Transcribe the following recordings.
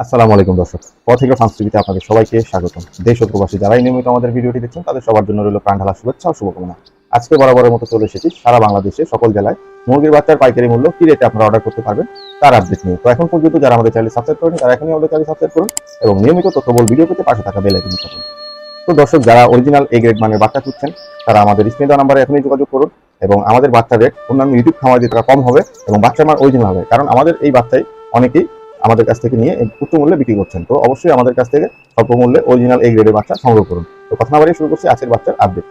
আসসালামু আলাইকুম দর্শক। পথিকা সংস্কৃতিতে আপনাদের সবাইকে স্বাগত দেশ ও প্রবাসী যারাই নিয়মিত আমাদের ভিডিওটি দেখছেন, তাদের সবার জন্য রইল প্রাণ ঢালা শুভেচ্ছা ও শুভকামনা। আজকে বরাবরের মতো চলে এসেছি সারা বাংলাদেশে, সকল জেলায়। মুরগির বাচ্চার পাইকারি মূল্য কি রেটে আপনারা অর্ডার করতে পারবেন, তার আপডেট নিয়ে। তো এখন পর্যন্ত যারা আমাদের চ্যানেল সাবস্ক্রাইব করেন তারা এখনই আমাদের চ্যানেল সাবস্ক্রাইব করুন এবং নিয়মিত তথ্যবল ভিডিও পেতে পাশে থাকা বেল আইকন চাপুন তো দর্শক, যারা অরিজিনাল এ গ্রেড মানের বাচ্চা খুঁজছেন, তারা আমাদের স্ক্রিন নাম্বারে এখনই যোগাযোগ করুন এবং আমাদের বাচ্চা রেট অন্যান্য ইউটিউব খামার দিয়ে কম হবে এবং বাচ্চার মান অরিজিনাল হবে। কারণ আমাদের এই বাচ্চাই অনেকেই আমাদের কাছ থেকে নিয়ে উচ্চ মূল্যে বিক্রি করছেন। তো অবশ্যই আমাদের কাছ থেকে স্বল্প মূল্যে অরিজিনাল এই গ্রেডের বাচ্চা সংগ্রহ করুন। তো কথা বাড়িয়ে শুরু করছি আজকের বাচ্চার আপডেট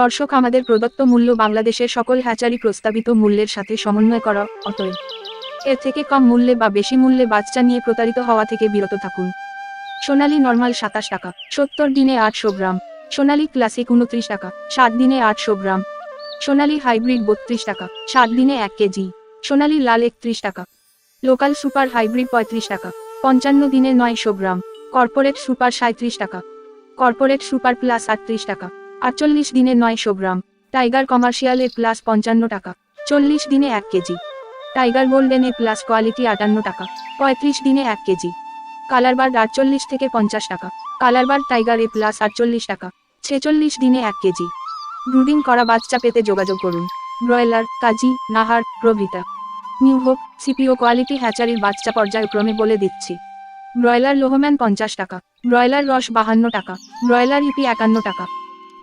দর্শক, আমাদের প্রদত্ত মূল্য বাংলাদেশের সকল হ্যাচারি প্রস্তাবিত মূল্যের সাথে সমন্বয় করা অতএব এর থেকে কম মূল্যে বা বেশি মূল্যে বাচ্চা নিয়ে প্রতারিত হওয়া থেকে বিরত থাকুন। সোনালী নর্মাল সাতাশ টাকা, সত্তর দিনে আটশো গ্রাম। সোনালী ক্লাসিক উনত্রিশ টাকা সাত দিনে আটশো গ্রাম। সোনালী হাইব্রিড বত্রিশ টাকা সাত দিনে এক কেজি। সোনালী লাল একত্রিশ টাকা লোকাল সুপার হাইব্রিড পঁয়ত্রিশ টাকা, পঞ্চান্ন দিনে নয়শো গ্রাম, কর্পোরেট সুপার সাঁত্রিশ টাকা, কর্পোরেট সুপার প্লাস আটত্রিশ টাকা, আটচল্লিশ দিনে নয়শো gram, tiger commercial A plus পঞ্চান্ন টাকা, চল্লিশ দিনে এক KG, tiger golden A plus quality আটান্ন টাকা, পঁয়ত্রিশ দিনে এক কেজি কালারবার আটচল্লিশ থেকে পঞ্চাশ টাকা কালারবার টাইগার এ প্লাস আটচল্লিশ টাকা, ছেচল্লিশ দিনে এক কেজি। ব্রুডিং করা বাচ্চা পেতে যোগাযোগ করুন। ব্রয়লার, কাজী, নাহার, প্রভৃতা। নিউ হোপ, সিপিও কোয়ালিটি হ্যাচারির বাচ্চা পর্যায়ক্রমে বলে দিচ্ছি। ব্রয়লার লোহম্যান পঞ্চাশ টাকা, ব্রয়লার রস বাহান্ন টাকা, ব্রয়লার ইপি একান্ন টাকা,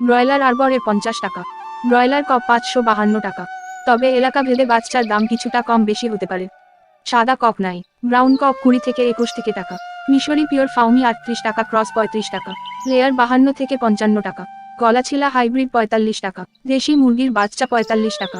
ব্রয়লার আরবরে পঞ্চাশ টাকা, ব্রয়লার কপ পাঁচশো বাহান্ন টাকা। তবে এলাকা ভেদে বাচ্চার দাম কিছুটা কম বেশি হতে পারে। সাদা কপ নাই, ব্রাউন কপ কুড়ি থেকে একুশ থেকে টাকা, মিশরি পিওর ফাউমি আটত্রিশ টাকা, ক্রস পঁয়ত্রিশ টাকা, লেয়ার বাহান্ন থেকে পঞ্চান্ন টাকা, গলাছিলা হাইব্রিড পঁয়তাল্লিশ টাকা, দেশি মুরগির বাচ্চা পঁয়তাল্লিশ টাকা